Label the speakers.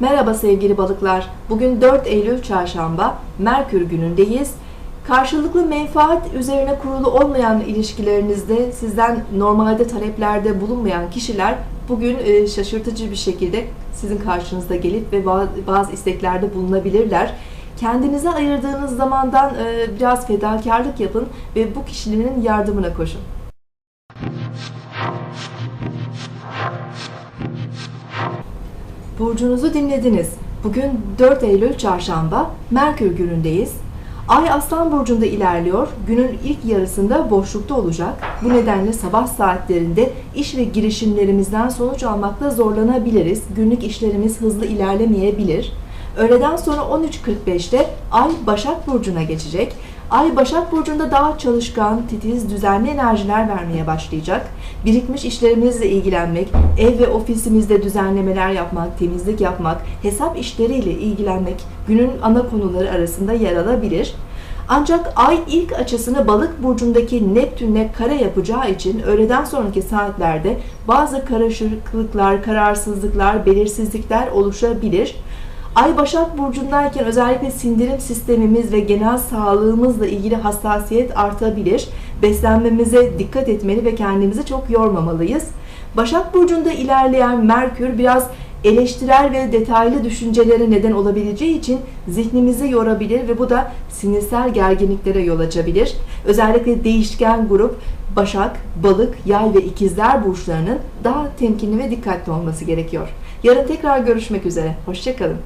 Speaker 1: Merhaba sevgili balıklar. Bugün 4 Eylül Çarşamba, Merkür günündeyiz. Karşılıklı menfaat üzerine kurulu olmayan ilişkilerinizde sizden normalde taleplerde bulunmayan kişiler bugün e, şaşırtıcı bir şekilde sizin karşınızda gelip ve ba- bazı isteklerde bulunabilirler. Kendinize ayırdığınız zamandan e, biraz fedakarlık yapın ve bu kişinin yardımına koşun. Burcunuzu dinlediniz. Bugün 4 Eylül Çarşamba, Merkür günündeyiz. Ay Aslan Burcu'nda ilerliyor. Günün ilk yarısında boşlukta olacak. Bu nedenle sabah saatlerinde iş ve girişimlerimizden sonuç almakta zorlanabiliriz. Günlük işlerimiz hızlı ilerlemeyebilir. Öğleden sonra 13.45'te Ay Başak Burcu'na geçecek. Ay Başak Burcu'nda daha çalışkan, titiz, düzenli enerjiler vermeye başlayacak. Birikmiş işlerimizle ilgilenmek, ev ve ofisimizde düzenlemeler yapmak, temizlik yapmak, hesap işleriyle ilgilenmek günün ana konuları arasında yer alabilir. Ancak ay ilk açısını balık burcundaki Neptün'le kare yapacağı için öğleden sonraki saatlerde bazı karışıklıklar, kararsızlıklar, belirsizlikler oluşabilir. Ay Başak Burcu'ndayken özellikle sindirim sistemimiz ve genel sağlığımızla ilgili hassasiyet artabilir. Beslenmemize dikkat etmeli ve kendimizi çok yormamalıyız. Başak Burcu'nda ilerleyen Merkür biraz eleştirel ve detaylı düşüncelere neden olabileceği için zihnimizi yorabilir ve bu da sinirsel gerginliklere yol açabilir. Özellikle değişken grup Başak, Balık, Yay ve İkizler burçlarının daha temkinli ve dikkatli olması gerekiyor. Yarın tekrar görüşmek üzere. Hoşçakalın.